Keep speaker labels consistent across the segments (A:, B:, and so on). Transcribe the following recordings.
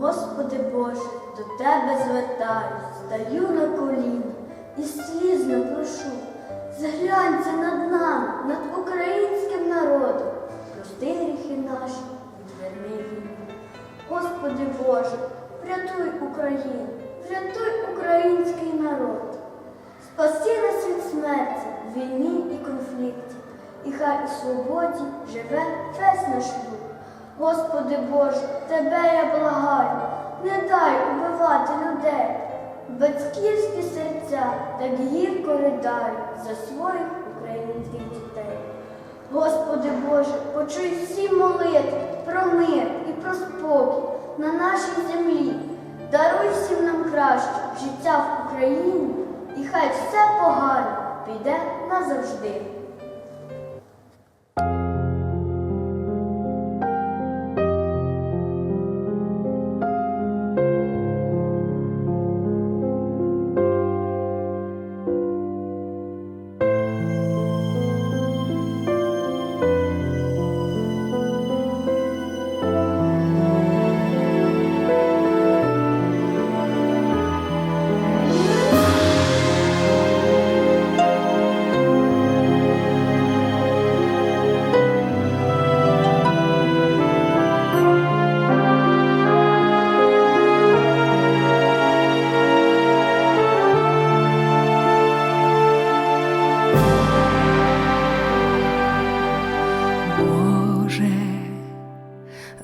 A: Господи Боже, до Тебе звертаюсь, стаю на коліна і слізно прошу, зглянься над нами, над українським народом, прости гріхи наші, відверни війну. Господи Боже, врятуй Україну, врятуй український народ. Спаси нас від смерті, війні і конфліктів, і хай у свободі живе весь наш люд. Господи Боже, Тебе я благаю, не дай убивати людей. Батьківські серця так гірко ридають за своїх українських дітей. Господи Боже, почуй всі молитви про мир і про спокій на нашій землі. Даруй всім нам краще життя в Україні, і хай все погане піде назавжди.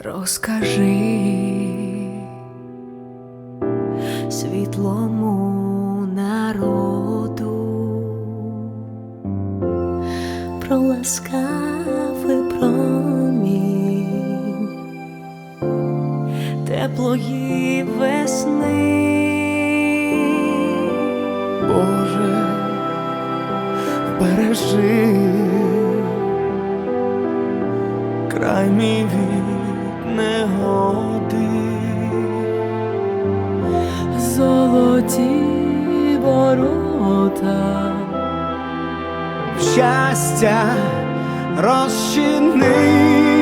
B: Розкажи світлому народу про ласкавий промінь теплої весни.
C: Боже, бережи
B: ворота.
C: щастя розчини.